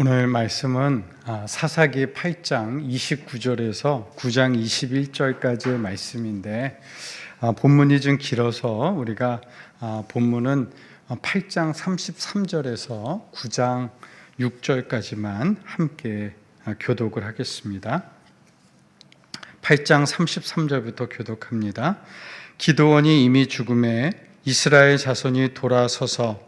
오늘 말씀은 아, 사사기 8장 29절에서 9장 21절까지의 말씀인데 아, 본문이 좀 길어서 우리가 아, 본문은 8장 33절에서 9장 6절까지만 함께 교독을 하겠습니다. 8장 33절부터 교독합니다. 기도원이 이미 죽음에 이스라엘 자손이 돌아서서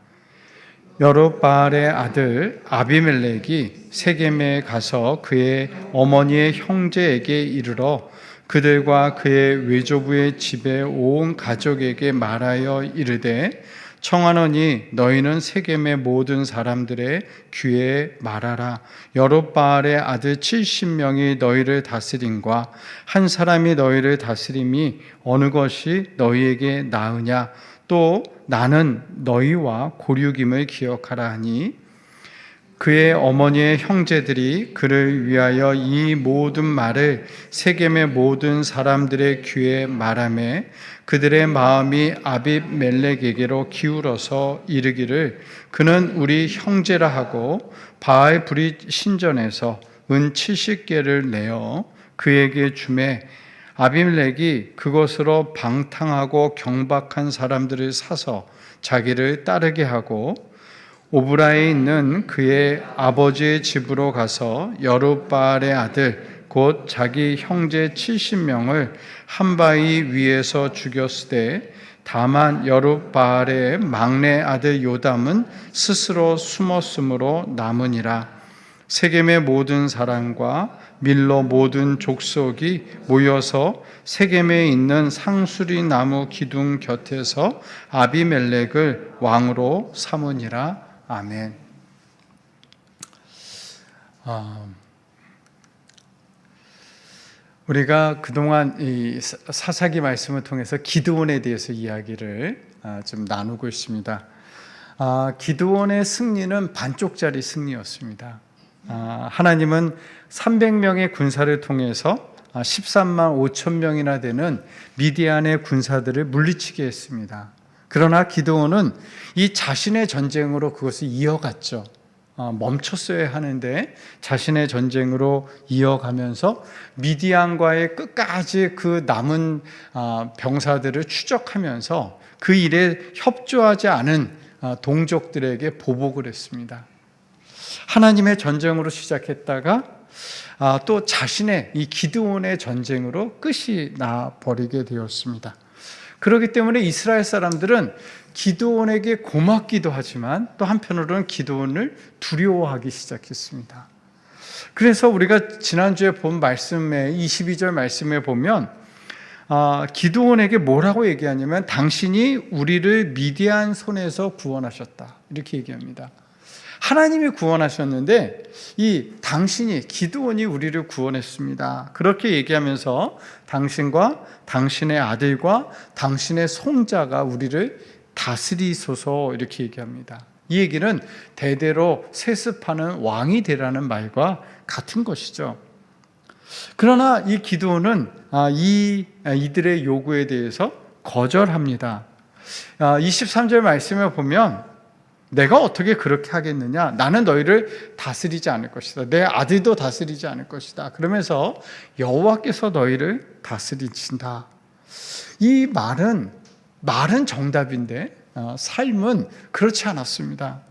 여룻바알의 아들 아비멜렉이 세겜에 가서 그의 어머니의 형제에게 이르러 그들과 그의 외조부의 집에 온 가족에게 말하여 이르되 청하노니 너희는 세겜의 모든 사람들의 귀에 말하라. 여룻바알의 아들 70명이 너희를 다스림과 한 사람이 너희를 다스림이 어느 것이 너희에게 나으냐? 또 나는 너희와 고륙임을 기억하라 하니 그의 어머니의 형제들이 그를 위하여 이 모든 말을 세겜의 모든 사람들의 귀에 말하매 그들의 마음이 아비멜렉에게로 기울어서 이르기를 그는 우리 형제라 하고 바알 브릿 신전에서 은 70개를 내어 그에게 주매 아비멜렉이 그것으로 방탕하고 경박한 사람들을 사서 자기를 따르게 하고 오브라에 있는 그의 아버지의 집으로 가서 여룻바알의 아들 곧 자기 형제 70명을 한 바위 위에서 죽였으되 다만 여룻바알의 막내 아들 요담은 스스로 숨었으므로 남으니라. 세겜의 모든 사람과 밀로 모든 족속이 모여서 세겜에 있는 상수리 나무 기둥 곁에서 아비멜렉을 왕으로 삼으니라 아멘. 아, 우리가 그동안 이 사사기 말씀을 통해서 기드온에 대해서 이야기를 아, 좀 나누고 있습니다. 아, 기드온의 승리는 반쪽짜리 승리였습니다. 아, 하나님은 300명의 군사를 통해서 13만 5천 명이나 되는 미디안의 군사들을 물리치게 했습니다. 그러나 기드온은 이 자신의 전쟁으로 그것을 이어갔죠. 어, 멈췄어야 하는데 자신의 전쟁으로 이어가면서 미디안과의 끝까지 그 남은 아, 병사들을 추적하면서 그 일에 협조하지 않은 아, 동족들에게 보복을 했습니다. 하나님의 전쟁으로 시작했다가 아, 또 자신의 이 기드온의 전쟁으로 끝이 나 버리게 되었습니다. 그렇기 때문에 이스라엘 사람들은 기드온에게 고맙기도 하지만 또 한편으로는 기드온을 두려워하기 시작했습니다. 그래서 우리가 지난주에 본 말씀에 22절 말씀에 보면 아, 기드온에게 뭐라고 얘기하냐면 당신이 우리를 미디안 손에서 구원하셨다 이렇게 얘기합니다. 하나님이 구원하셨는데 이 당신이 기드온이 우리를 구원했습니다. 그렇게 얘기하면서 당신과 당신의 아들과 당신의 손자가 우리를 다스리소서 이렇게 얘기합니다. 이 얘기는 대대로 세습하는 왕이 되라는 말과 같은 것이죠. 그러나 이 기도는 이 이들의 요구에 대해서 거절합니다. 23절 말씀에 보면 내가 어떻게 그렇게 하겠느냐? 나는 너희를 다스리지 않을 것이다. 내 아들도 다스리지 않을 것이다. 그러면서 여호와께서 너희를 다스리신다. 이 말은 말은 정답인데 어, 삶은 그렇지 않았습니다.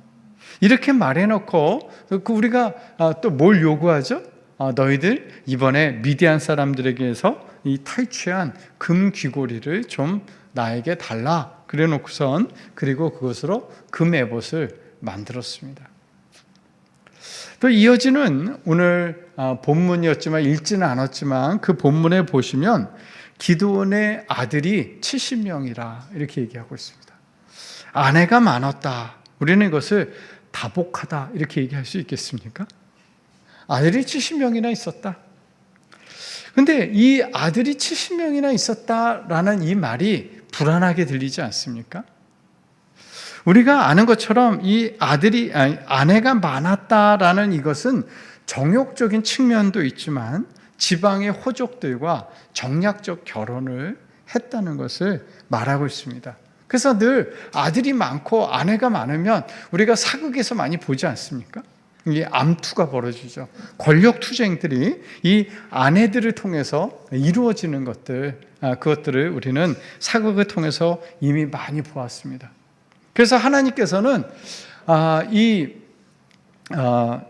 이렇게 말해놓고 그 우리가 어, 또뭘 요구하죠? 어, 너희들 이번에 미디안 사람들에게서 이 탈취한 금 귀고리를 좀 나에게 달라. 그래 놓고선 그리고 그것으로 금 에봇을 만들었습니다. 또 이어지는 오늘 본문이었지만 읽지는 않았지만 그 본문에 보시면 기도원의 아들이 70명이라 이렇게 얘기하고 있습니다. 아내가 많았다. 우리는 이것을 다복하다 이렇게 얘기할 수 있겠습니까? 아들이 70명이나 있었다. 근데 이 아들이 70명이나 있었다라는 이 말이 불안하게 들리지 않습니까? 우리가 아는 것처럼 이 아들이 아니, 아내가 많았다라는 이것은 정욕적인 측면도 있지만 지방의 호족들과 정략적 결혼을 했다는 것을 말하고 있습니다. 그래서 늘 아들이 많고 아내가 많으면 우리가 사극에서 많이 보지 않습니까? 이게 암투가 벌어지죠. 권력 투쟁들이 이 아내들을 통해서 이루어지는 것들, 아, 그것들을 우리는 사극을 통해서 이미 많이 보았습니다. 그래서 하나님께서는 아, 이 아,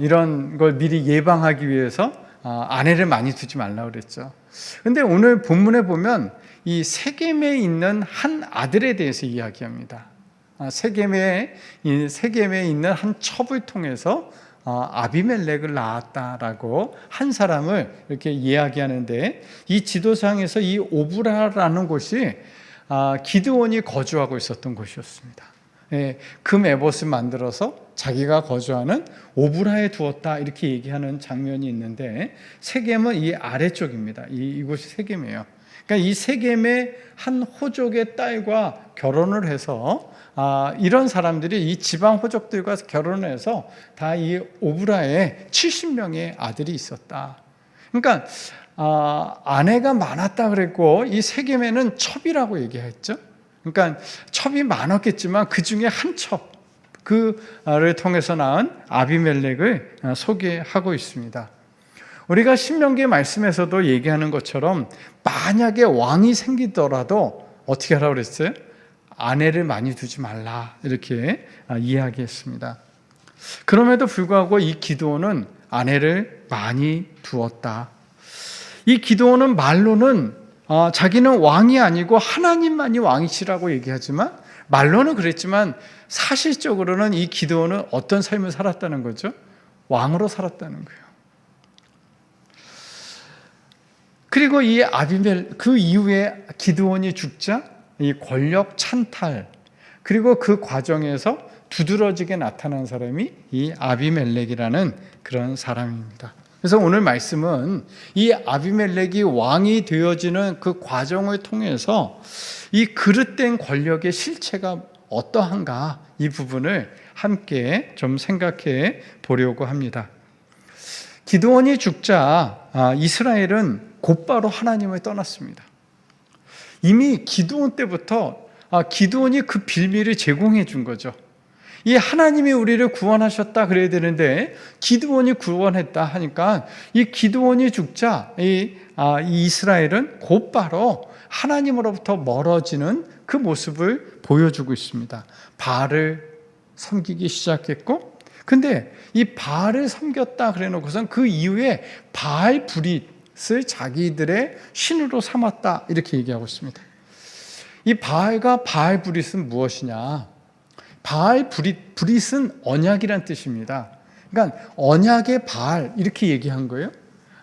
이런 걸 미리 예방하기 위해서 아, 아내를 많이 두지 말라 그랬죠. 근데 오늘 본문에 보면 이 세겜에 있는 한 아들에 대해서 이야기합니다. 아, 세겜에 이 세겜에 있는 한 첩을 통해서 아, 아비멜렉을 낳았다라고 한 사람을 이렇게 이야기하는데 이 지도상에서 이 오브라라는 곳이 아, 기드온이 거주하고 있었던 곳이었습니다. 예, 금 에봇을 만들어서 자기가 거주하는 오브라에 두었다 이렇게 얘기하는 장면이 있는데 세겜은 이 아래쪽입니다. 이, 이곳이 세겜이에요. 그러니까 이 세겜의 한 호족의 딸과 결혼을 해서 아, 이런 사람들이 이 지방 호족들과 결혼해서 다 이 오브라에 70명의 아들이 있었다. 그러니까 아, 아내가 많았다 그랬고 이 세겜에는 첩이라고 얘기했죠. 그러니까 첩이 많았겠지만 그 중에 한 첩, 그를 통해서 낳은 아비멜렉을 소개하고 있습니다. 우리가 신명기 말씀에서도 얘기하는 것처럼 만약에 왕이 생기더라도 어떻게 하라고 그랬어요? 아내를 많이 두지 말라 이렇게 이야기했습니다. 그럼에도 불구하고 이 기도는 아내를 많이 두었다. 이 기도는 말로는 어, 자기는 왕이 아니고 하나님만이 왕이시라고 얘기하지만 말로는 그랬지만 사실적으로는 이 기도는 어떤 삶을 살았다는 거죠? 왕으로 살았다는 거예요. 그리고 이 아비멜 그 이후에 기드온이 죽자 이 권력 찬탈 그리고 그 과정에서 두드러지게 나타난 사람이 이 아비멜렉이라는 그런 사람입니다. 그래서 오늘 말씀은 이 아비멜렉이 왕이 되어지는 그 과정을 통해서 이 그릇된 권력의 실체가 어떠한가 이 부분을 함께 좀 생각해 보려고 합니다. 기도원이 죽자 아, 이스라엘은 곧바로 하나님을 떠났습니다. 이미 기도원 때부터 아, 기도원이 그 빌미를 제공해 준 거죠. 이 하나님이 우리를 구원하셨다 그래야 되는데 기드온이 구원했다 하니까 이 기드온이 죽자 이, 아, 이 이스라엘은 곧바로 하나님으로부터 멀어지는 그 모습을 보여주고 있습니다. 바알을 섬기기 시작했고 근데 이 바알을 섬겼다 그래 놓고선 그 이후에 바알 브릿 을 자기들의 신으로 삼았다 이렇게 얘기하고 있습니다. 이 바알과 바알 브릿은 무엇이냐? 바알 브릿, 브릿은 언약이란 뜻입니다. 그러니까 언약의 바알 이렇게 얘기한 거예요.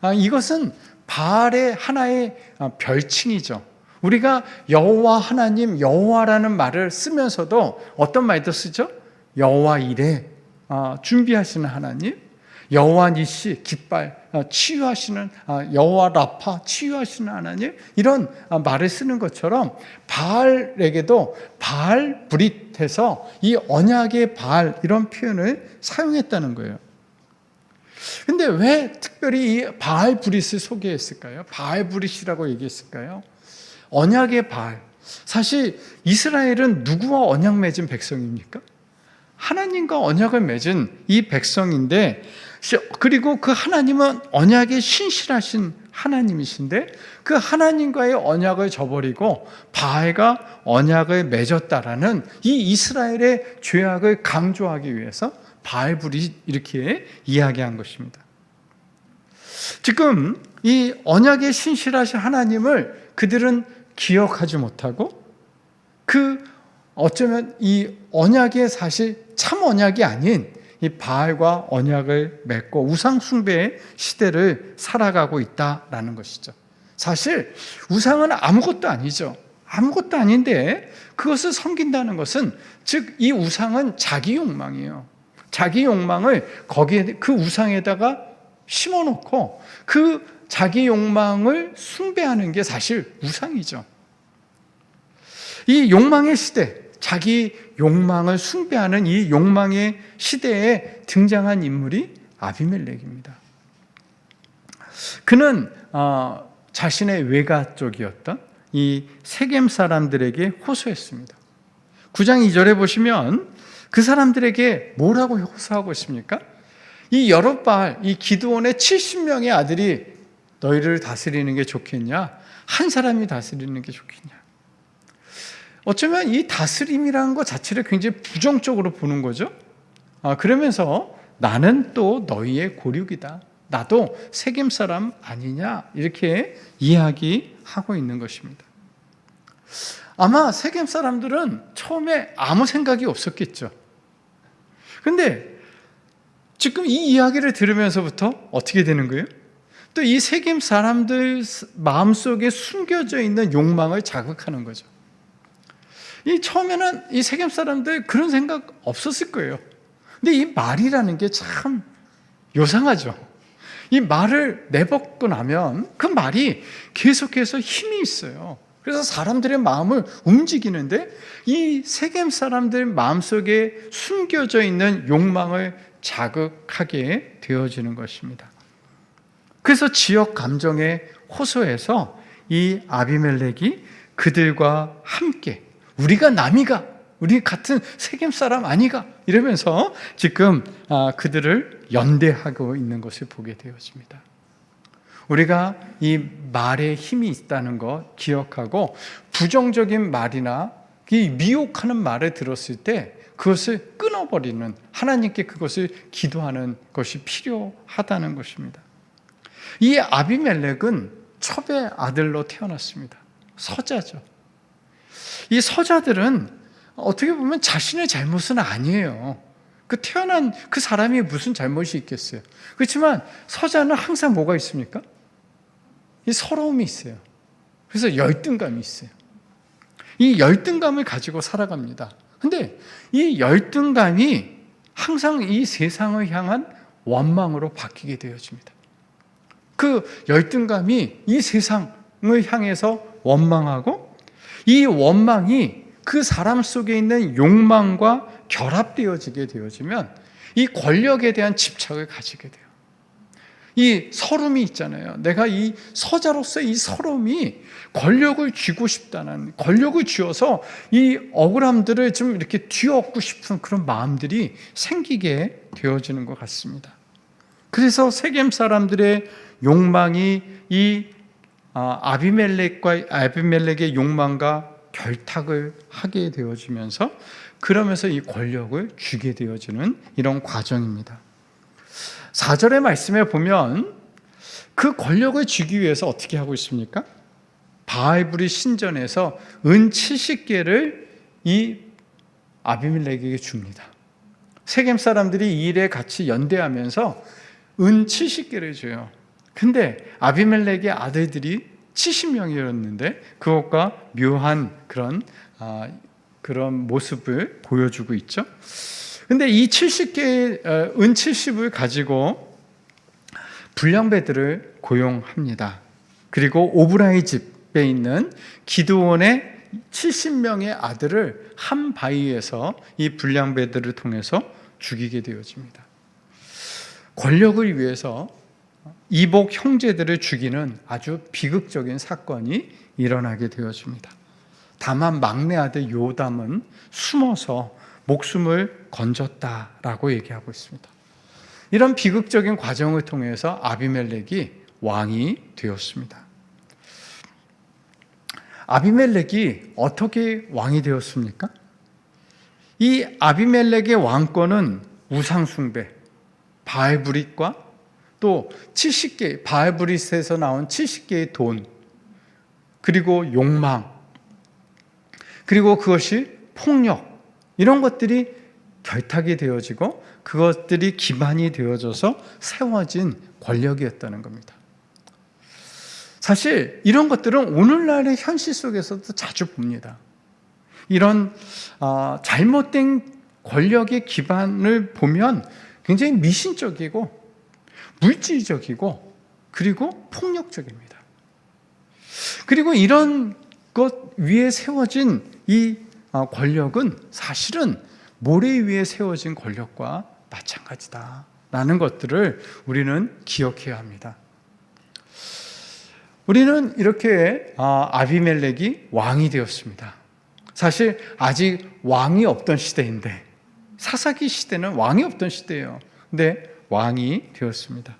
아, 이것은 바알의 하나의 아, 별칭이죠. 우리가 여호와 하나님 여호와라는 말을 쓰면서도 어떤 말도 쓰죠? 여호와 이래 아, 준비하시는 하나님, 여호와 니시 깃발 어, 치유하시는 아, 여호와 라파 치유하시는 하나님 이런 아, 말을 쓰는 것처럼 바알에게도 바알 브릿해서 이 언약의 바알 이런 표현을 사용했다는 거예요. 근데 왜 특별히 이 바알 브릿을 소개했을까요? 바알 브릿이라고 얘기했을까요? 언약의 바알. 사실 이스라엘은 누구와 언약 맺은 백성입니까? 하나님과 언약을 맺은 이 백성인데 그리고 그 하나님은 언약에 신실하신 하나님이신데 그 하나님과의 언약을 저버리고 바알과 언약을 맺었다라는 이 이스라엘의 죄악을 강조하기 위해서 바알불이 이렇게 이야기한 것입니다. 지금 이 언약에 신실하신 하나님을 그들은 기억하지 못하고 그 어쩌면 이 언약의 사실 참 언약이 아닌 이 바알과 언약을 맺고 우상 숭배의 시대를 살아가고 있다라는 것이죠. 사실 우상은 아무것도 아니죠. 아무것도 아닌데 그것을 섬긴다는 것은 즉 이 우상은 자기 욕망이에요. 자기 욕망을 거기에 그 우상에다가 심어놓고 그 자기 욕망을 숭배하는 게 사실 우상이죠. 이 욕망의 시대, 자기 욕망을 숭배하는 이 욕망의 시대에 등장한 인물이 아비멜렉입니다. 그는 어, 자신의 외가 쪽이었던 이 세겜 사람들에게 호소했습니다. 9장 2절에 보시면 그 사람들에게 뭐라고 호소하고 있습니까? 이 여럿발, 이 기드온의 70명의 아들이 너희를 다스리는 게 좋겠냐? 한 사람이 다스리는 게 좋겠냐? 어쩌면 이 다스림이라는 것 자체를 굉장히 부정적으로 보는 거죠. 아, 그러면서 나는 또 너희의 고륙이다. 나도 세겜 사람 아니냐? 이렇게 이야기하고 있는 것입니다. 아마 세겜 사람들은 처음에 아무 생각이 없었겠죠. 근데 지금 이 이야기를 들으면서부터 어떻게 되는 거예요? 또 이 세겜 사람들 마음속에 숨겨져 있는 욕망을 자극하는 거죠. 이 처음에는 이 세겜 사람들 그런 생각 없었을 거예요. 근데 이 말이라는 게 참 요상하죠. 이 말을 내뱉고 나면 그 말이 계속해서 힘이 있어요. 그래서 사람들의 마음을 움직이는데 이 세겜 사람들 마음속에 숨겨져 있는 욕망을 자극하게 되어지는 것입니다. 그래서 지역 감정에 호소해서 이 아비멜렉이 그들과 함께 우리가 남이가 우리 같은 세겜 사람 아니가 이러면서 지금 아, 그들을 연대하고 있는 것을 보게 되어집니다. 우리가 이 말에 힘이 있다는 거 기억하고 부정적인 말이나 이 미혹하는 말을 들었을 때 그것을 끊어버리는 하나님께 그것을 기도하는 것이 필요하다는 것입니다. 이 아비멜렉은 첩의 아들로 태어났습니다. 서자죠. 이 서자들은 어떻게 보면 자신의 잘못은 아니에요. 그 태어난 그 사람이 무슨 잘못이 있겠어요. 그렇지만 서자는 항상 뭐가 있습니까? 이 서러움이 있어요. 그래서 열등감이 있어요. 이 열등감을 가지고 살아갑니다. 근데 이 열등감이 항상 이 세상을 향한 원망으로 바뀌게 되어집니다. 그 열등감이 이 세상을 향해서 원망하고 이 원망이 그 사람 속에 있는 욕망과 결합되어지게 되어지면 이 권력에 대한 집착을 가지게 돼요. 이 서름이 있잖아요. 내가 이 서자로서 이 서름이 권력을 쥐고 싶다는 권력을 쥐어서 이 억울함들을 좀 이렇게 뒤엎고 싶은 그런 마음들이 생기게 되어지는 것 같습니다. 그래서 세겜 사람들의 욕망이 이 아, 아비멜렉과 아비멜렉의 욕망과 결탁을 하게 되어지면서 그러면서 이 권력을 주게 되어지는 이런 과정입니다. 4절의 말씀에 보면 그 권력을 주기 위해서 어떻게 하고 있습니까? 바알불이 신전에서 은 70개를 이 아비멜렉에게 줍니다. 세겜 사람들이 이 일에 같이 연대하면서 은 70개를 줘요. 근데 아비멜렉의 아들들이 70명이었는데 그것과 묘한 그런 아, 그런 모습을 보여주고 있죠. 근데 이 70개의 어, 은 70을 가지고 불량배들을 고용합니다. 그리고 오브라이 집에 있는 기드온의 70명의 아들을 한 바위에서 이 불량배들을 통해서 죽이게 되어집니다. 권력을 위해서 이복 형제들을 죽이는 아주 비극적인 사건이 일어나게 되어집니다. 다만 막내 아들 요담은 숨어서 목숨을 건졌다라고 얘기하고 있습니다. 이런 비극적인 과정을 통해서 아비멜렉이 왕이 되었습니다. 아비멜렉이 어떻게 왕이 되었습니까? 이 아비멜렉의 왕권은 우상숭배, 바알브릿과 또 70개, 바알브릿에서 나온 70개의 돈, 그리고 욕망, 그리고 그것이 폭력, 이런 것들이 결탁이 되어지고 그것들이 기반이 되어져서 세워진 권력이었다는 겁니다. 사실 이런 것들은 오늘날의 현실 속에서도 자주 봅니다. 이런 어, 잘못된 권력의 기반을 보면 굉장히 미신적이고 물질적이고 그리고 폭력적입니다. 그리고 이런 것 위에 세워진 이 어, 권력은 사실은 모래 위에 세워진 권력과 마찬가지다 라는 것들을 우리는 기억해야 합니다. 우리는 이렇게 아, 아비멜렉이 왕이 되었습니다. 사실 아직 왕이 없던 시대인데 사사기 시대는 왕이 없던 시대예요. 근데 왕이 되었습니다.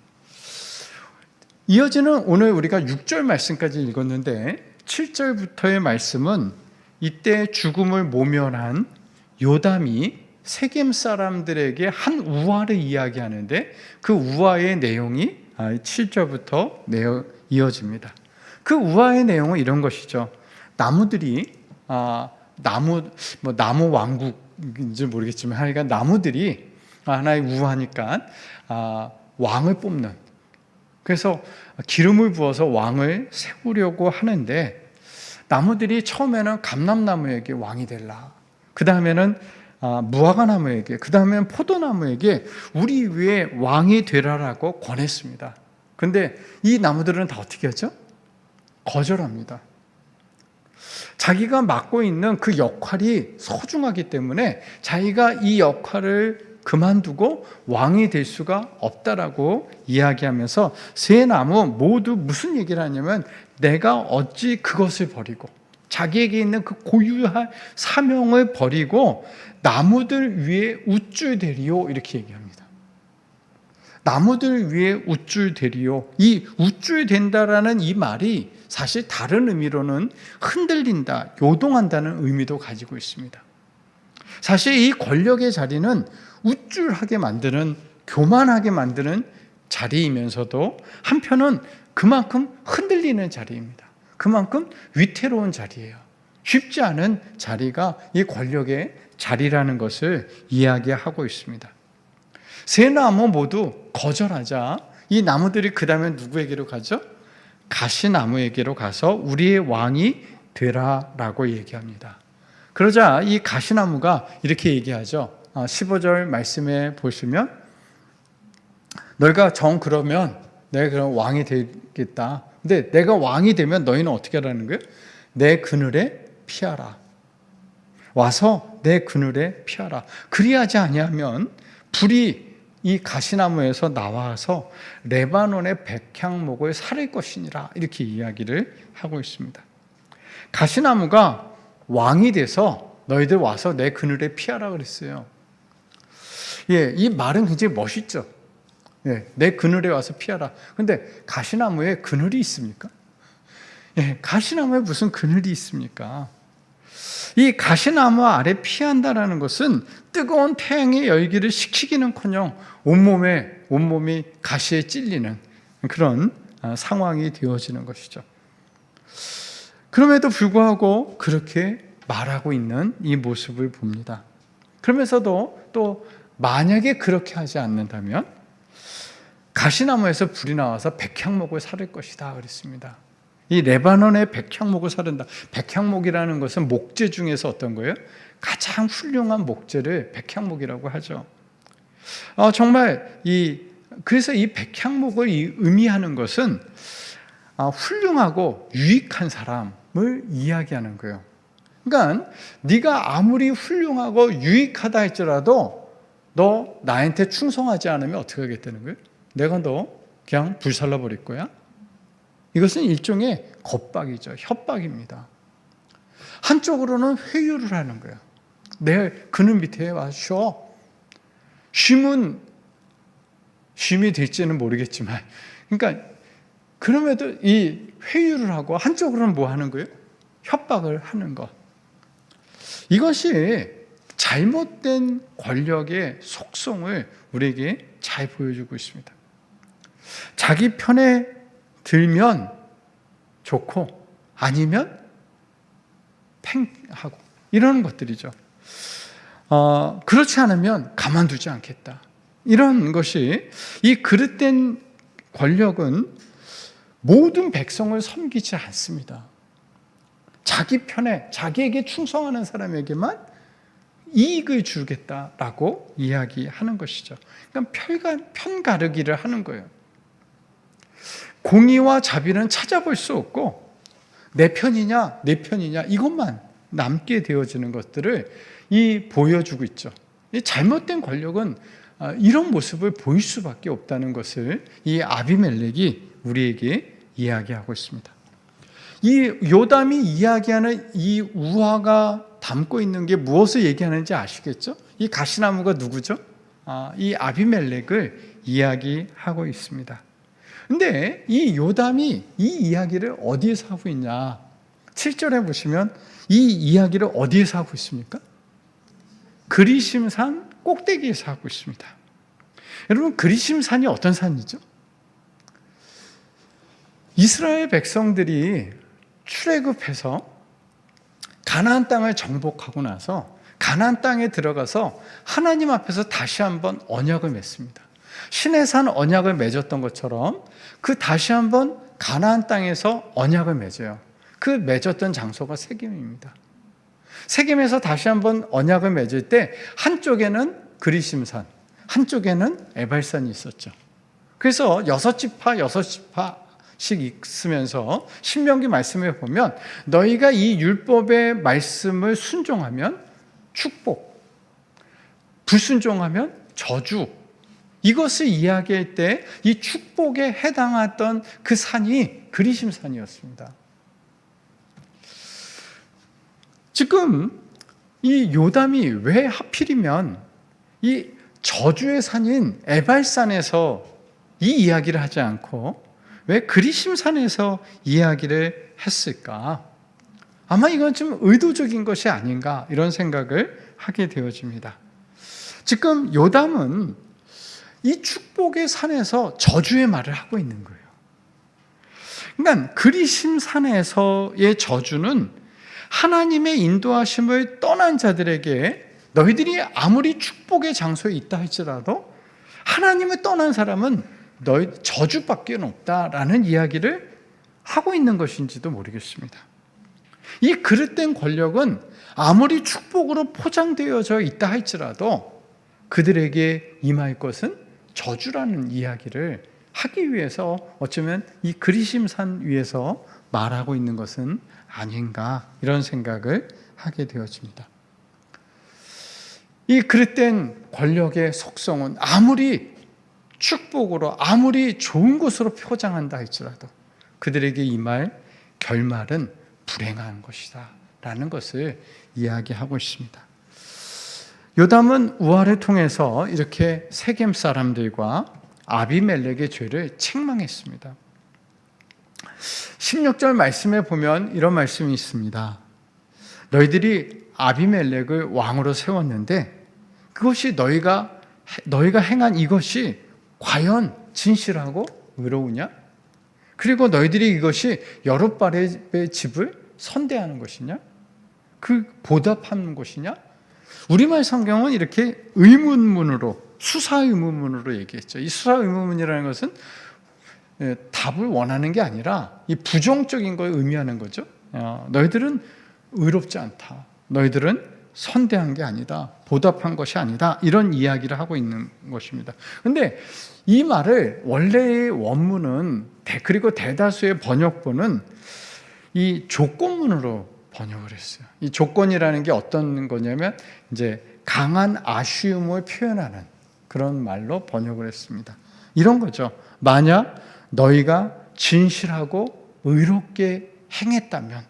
이어지는 오늘 우리가 6절 말씀까지 읽었는데 7절부터의 말씀은 이때 죽음을 모면한 요담이 세겜 사람들에게 한 우화를 이야기하는데 그 우화의 내용이 7절부터 이어집니다. 그 우화의 내용은 이런 것이죠. 나무들이 아, 나무 뭐 나무 왕국인지 모르겠지만 하여간 나무들이 하나의 우화니까 아, 왕을 뽑는 그래서 기름을 부어서 왕을 세우려고 하는데 나무들이 처음에는 감람나무에게 왕이 될라. 그 다음에는 아, 무화과 나무에게, 그 다음에는 포도나무에게 우리 위에 왕이 되라라고 권했습니다. 근데 이 나무들은 다 어떻게 하죠? 거절합니다. 자기가 맡고 있는 그 역할이 소중하기 때문에 자기가 이 역할을 그만두고 왕이 될 수가 없다라고 이야기하면서 세 나무 모두 무슨 얘기를 하냐면 내가 어찌 그것을 버리고 자기에게 있는 그 고유한 사명을 버리고 나무들 위에 우쭐대리요 이렇게 얘기합니다. 나무들 위에 우쭐대리요. 이 우쭐된다라는 이 말이 사실 다른 의미로는 흔들린다, 요동한다는 의미도 가지고 있습니다. 사실 이 권력의 자리는 우쭐하게 만드는 교만하게 만드는 자리이면서도 한편은 그만큼 흔들리는 자리입니다. 그만큼 위태로운 자리예요. 쉽지 않은 자리가 이 권력의 자리라는 것을 이야기하고 있습니다. 세 나무 모두 거절하자 이 나무들이 그 다음에 누구에게로 가죠? 가시나무에게로 가서 우리의 왕이 되라라고 얘기합니다. 그러자 이 가시나무가 이렇게 얘기하죠. 15절 아, 말씀에 보시면 너희가 정 그러면 내가 그럼 왕이 되겠다. 근데 내가 왕이 되면 너희는 어떻게 하라는 거예요? 내 그늘에 피하라. 와서 내 그늘에 피하라. 그리하지 아니하면 불이 이 가시나무에서 나와서 레바논의 백향목을 살릴 것이니라. 이렇게 이야기를 하고 있습니다. 가시나무가 왕이 돼서 너희들 와서 내 그늘에 피하라 그랬어요. 예, 이 말은 굉장히 멋있죠. 예, 내 그늘에 와서 피하라. 근데 가시나무에 그늘이 있습니까? 예, 가시나무에 무슨 그늘이 있습니까? 이 가시나무 아래 피한다라는 것은 뜨거운 태양의 열기를 식히기는커녕 온몸에 온몸이 가시에 찔리는 그런 아, 상황이 되어지는 것이죠. 그럼에도 불구하고 그렇게 말하고 있는 이 모습을 봅니다. 그러면서도 또 만약에 그렇게 하지 않는다면 가시나무에서 불이 나와서 백향목을 사를 것이다 그랬습니다. 이 레바논의 백향목을 사른다. 백향목이라는 것은 목재 중에서 어떤 거예요? 가장 훌륭한 목재를 백향목이라고 하죠. 어, 정말 이 그래서 이 백향목을 의미하는 것은 아, 훌륭하고 유익한 사람을 이야기하는 거예요. 그러니까 네가 아무리 훌륭하고 유익하다 할지라도 너 나한테 충성하지 않으면 어떻게 하겠다는 거예요? 내가 너 그냥 불살라 버릴 거야? 이것은 일종의 겁박이죠. 협박입니다. 한쪽으로는 회유를 하는 거예요. 내 그는 밑에 와 쉬어. 쉼은 쉼이 될지는 모르겠지만, 그러니까 그럼에도 이 회유를 하고 한쪽으로는 뭐 하는 거예요? 협박을 하는 것. 이것이 잘못된 권력의 속성을 우리에게 잘 보여주고 있습니다. 자기 편에 들면 좋고 아니면 팽하고 이런 것들이죠. 어, 그렇지 않으면 가만두지 않겠다. 이런 것이 이 그릇된 권력은 모든 백성을 섬기지 않습니다. 자기 편에 자기에게 충성하는 사람에게만 이익을 주겠다라고 이야기하는 것이죠. 그러니까 편가, 편가르기를 하는 거예요. 공의와 자비는 찾아볼 수 없고 내 편이냐 내 편이냐 이것만 남게 되어지는 것들을 이 보여주고 있죠. 이 잘못된 권력은 아, 이런 모습을 보일 수밖에 없다는 것을 이 아비멜렉이 우리에게 이야기하고 있습니다. 이 요담이 이야기하는 이 우화가 담고 있는 게 무엇을 얘기하는지 아시겠죠? 이 가시나무가 누구죠? 아, 이 아비멜렉을 이야기하고 있습니다. 근데 이 요담이 이 이야기를 어디에서 하고 있냐? 7절에 보시면 이 이야기를 어디에서 하고 있습니까? 그리심산 꼭대기에서 하고 있습니다. 여러분, 그리심산이 어떤 산이죠? 이스라엘 백성들이 출애굽해서 가나안 땅을 정복하고 나서 가나안 땅에 들어가서 하나님 앞에서 다시 한번 언약을 맺습니다. 신의 산 언약을 맺었던 것처럼 그 다시 한번 가나안 땅에서 언약을 맺어요. 그 맺었던 장소가 세겜입니다. 세겜에서 다시 한번 언약을 맺을 때 한쪽에는 그리심산, 한쪽에는 에발산이 있었죠. 그래서 여섯 지파 여섯 지파 씩 있으면서 신명기 말씀에 보면 너희가 이 율법의 말씀을 순종하면 축복, 불순종하면 저주. 이것을 이야기할 때 이 축복에 해당했던 그 산이 그리심산이었습니다. 지금 이 요담이 왜 하필이면 이 저주의 산인 에발산에서 이 이야기를 하지 않고 왜 그리심산에서 이야기를 했을까? 아마 이건 좀 의도적인 것이 아닌가 이런 생각을 하게 되어집니다. 지금 요담은 이 축복의 산에서 저주의 말을 하고 있는 거예요. 그러니까 그리심산에서의 저주는 하나님의 인도하심을 떠난 자들에게 너희들이 아무리 축복의 장소에 있다 할지라도 하나님을 떠난 사람은 너희 저주밖에 없다라는 이야기를 하고 있는 것인지도 모르겠습니다. 이 그릇된 권력은 아무리 축복으로 포장되어져 있다 할지라도 그들에게 임할 것은 저주라는 이야기를 하기 위해서 어쩌면 이 그리심산 위에서 말하고 있는 것은 아닌가 이런 생각을 하게 되어집니다. 이 그릇된 권력의 속성은 아무리 축복으로 아무리 좋은 것으로 표장한다 할지라도 그들에게 임할 결말은 불행한 것이다 라는 것을 이야기하고 있습니다. 요담은 우화를 통해서 이렇게 세겜 사람들과 아비멜렉의 죄를 책망했습니다. 16절 말씀에 보면 이런 말씀이 있습니다. 너희들이 아비멜렉을 왕으로 세웠는데 그것이 너희가 너희가 행한 이것이 과연 진실하고 의로우냐? 그리고 너희들이 이것이 여룻바의 집을 선대하는 것이냐? 그 보답하는 것이냐? 우리말 성경은 이렇게 의문문으로 수사 의문문으로 얘기했죠. 이 수사 의문문이라는 것은 예, 답을 원하는 게 아니라 이 부정적인 걸 의미하는 거죠. 어, 너희들은 의롭지 않다. 너희들은 선대한 게 아니다. 보답한 것이 아니다. 이런 이야기를 하고 있는 것입니다. 근데 이 말을 원래의 원문은 그리고 대다수의 번역본은 이 조건문으로 번역을 했어요. 이 조건이라는 게 어떤 거냐면 이제 강한 아쉬움을 표현하는 그런 말로 번역을 했습니다. 이런 거죠. 만약 너희가 진실하고 의롭게 행했다면,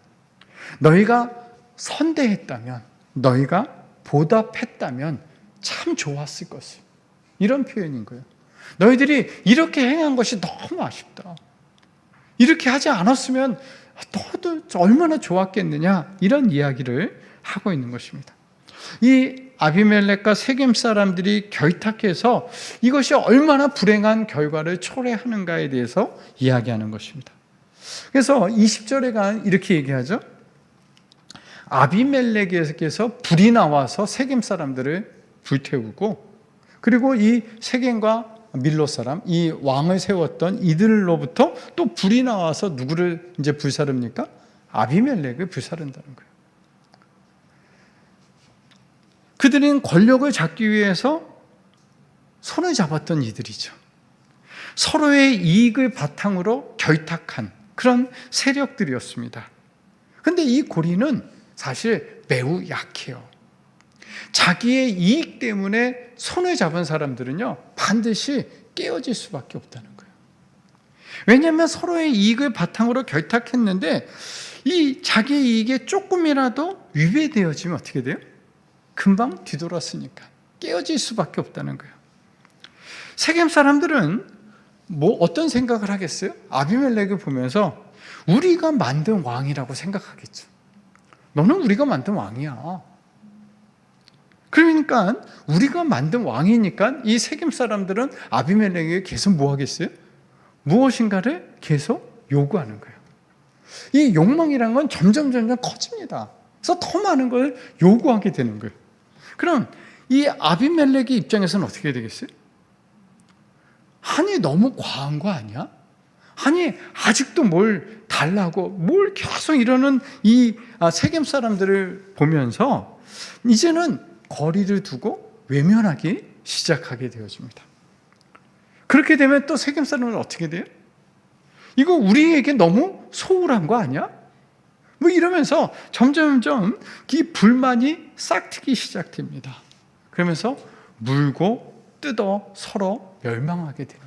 너희가 선대했다면, 너희가 보답했다면 참 좋았을 것을. 이런 표현인 거예요. 너희들이 이렇게 행한 것이 너무 아쉽다. 이렇게 하지 않았으면 너도 얼마나 좋았겠느냐. 이런 이야기를 하고 있는 것입니다. 이 아비멜렉과 세겜 사람들이 결탁해서 이것이 얼마나 불행한 결과를 초래하는가에 대해서 이야기하는 것입니다. 그래서 20절에 간 이렇게 얘기하죠. 아비멜렉에게서 불이 나와서 세겜 사람들을 불태우고 그리고 이 세겜과 밀로 사람, 이 왕을 세웠던 이들로부터 또 불이 나와서 누구를 이제 불사릅니까? 아비멜렉을 불사른다는 거예요. 그들은 권력을 잡기 위해서 손을 잡았던 이들이죠. 서로의 이익을 바탕으로 결탁한 그런 세력들이었습니다. 근데 이 고리는 사실 매우 약해요. 자기의 이익 때문에 손을 잡은 사람들은요, 반드시 깨어질 수밖에 없다는 거예요. 왜냐하면 서로의 이익을 바탕으로 결탁했는데, 이 자기의 이익에 조금이라도 위배되어지면 어떻게 돼요? 금방 뒤돌았으니까 깨어질 수밖에 없다는 거예요. 세겜 사람들은 뭐 어떤 생각을 하겠어요? 아비멜렉을 보면서 우리가 만든 왕이라고 생각하겠죠. 너는 우리가 만든 왕이야. 그러니까 우리가 만든 왕이니까 이 세겜 사람들은 아비멜렉에게 계속 뭐 하겠어요? 무엇인가를 계속 요구하는 거예요. 이 욕망이란 건 점점 점점 커집니다. 그래서 더 많은 걸 요구하게 되는 거예요. 그럼 이 아비멜렉의 입장에서는 어떻게 되겠어요? 한이 너무 과한 거 아니야? 아니 아직도 뭘 달라고 뭘 계속 이러는 이 아, 세겜 사람들을 보면서 이제는 거리를 두고 외면하기 시작하게 되어집니다. 그렇게 되면 또 세겜 사람은 어떻게 돼요? 이거 우리에게 너무 소홀한 거 아니야? 뭐 이러면서 점점점 이 불만이 싹트기 시작됩니다. 그러면서 물고 뜯어 서로 멸망하게 거죠.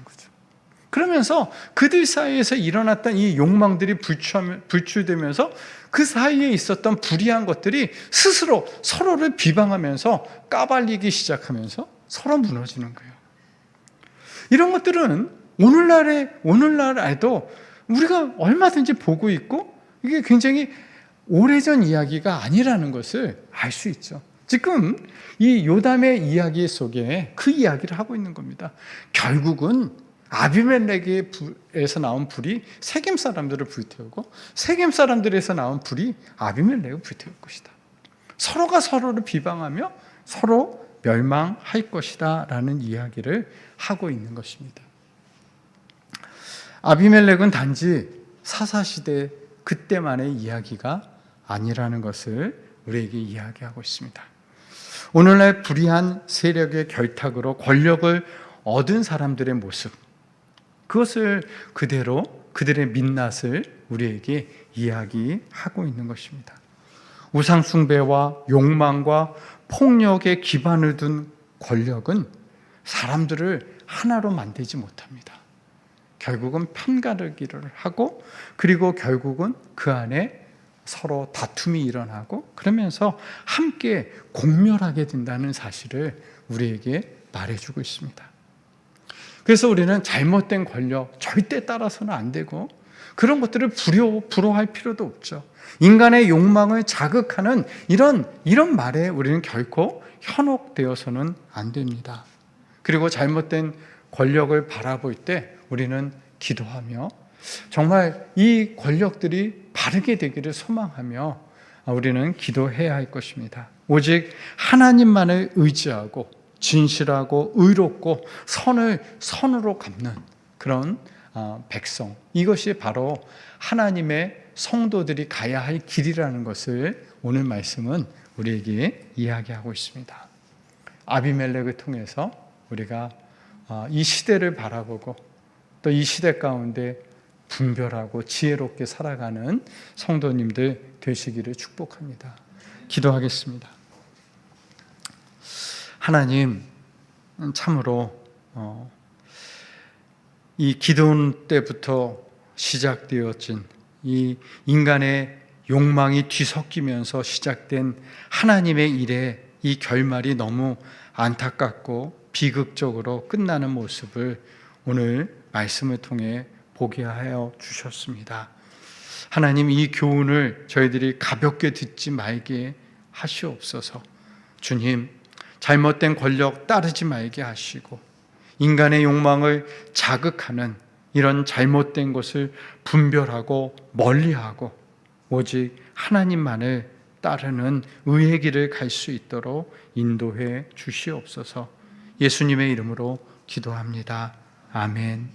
그러면서 그들 사이에서 일어났던 이 욕망들이 불출되면서 그 사이에 있었던 불의한 것들이 스스로 서로를 비방하면서 까발리기 시작하면서 서로 무너지는 거예요. 이런 것들은 오늘날에 오늘날에도 우리가 얼마든지 보고 있고 이게 굉장히 오래전 이야기가 아니라는 것을 알 수 있죠. 지금 이 요담의 이야기 속에 그 이야기를 하고 있는 겁니다. 결국은 아비멜렉에서 나온 불이 세겜 사람들을 불태우고 세겜 사람들에서 나온 불이 아비멜렉을 불태울 것이다. 서로가 서로를 비방하며 서로 멸망할 것이다 라는 이야기를 하고 있는 것입니다. 아비멜렉은 단지 사사시대 그때만의 이야기가 아니라는 것을 우리에게 이야기하고 있습니다. 오늘날 불의한 세력의 결탁으로 권력을 얻은 사람들의 모습, 그것을 그대로 그들의 민낯을 우리에게 이야기하고 있는 것입니다. 우상숭배와 욕망과 폭력에 기반을 둔 권력은 사람들을 하나로 만들지 못합니다. 결국은 편가르기를 하고 그리고 결국은 그 안에 서로 다툼이 일어나고 그러면서 함께 공멸하게 된다는 사실을 우리에게 말해주고 있습니다. 그래서 우리는 잘못된 권력 절대 따라서는 안 되고 그런 것들을 부려, 부러워할 필요도 없죠. 인간의 욕망을 자극하는 이런, 이런 말에 우리는 결코 현혹되어서는 안 됩니다. 그리고 잘못된 권력을 바라볼 때 우리는 기도하며 정말 이 권력들이 바르게 되기를 소망하며 우리는 기도해야 할 것입니다. 오직 하나님만을 의지하고 진실하고 의롭고 선을 선으로 갚는 그런 어, 백성. 이것이 바로 하나님의 성도들이 가야 할 길이라는 것을 오늘 말씀은 우리에게 이야기하고 있습니다. 아비멜렉을 통해서 우리가 어, 이 시대를 바라보고 또 이 시대 가운데 분별하고 지혜롭게 살아가는 성도님들 되시기를 축복합니다. 기도하겠습니다. 하나님, 참으로 어, 이 기도원 때부터 시작되어진 이 인간의 욕망이 뒤섞이면서 시작된 하나님의 일에 이 결말이 너무 안타깝고 비극적으로 끝나는 모습을 오늘 말씀을 통해 보게 하여 주셨습니다. 하나님 이 교훈을 저희들이 가볍게 듣지 말게 하시옵소서. 주님, 잘못된 권력 따르지 말게 하시고 인간의 욕망을 자극하는 이런 잘못된 것을 분별하고 멀리하고 오직 하나님만을 따르는 의의 길을 갈 수 있도록 인도해 주시옵소서. 예수님의 이름으로 기도합니다. 아멘.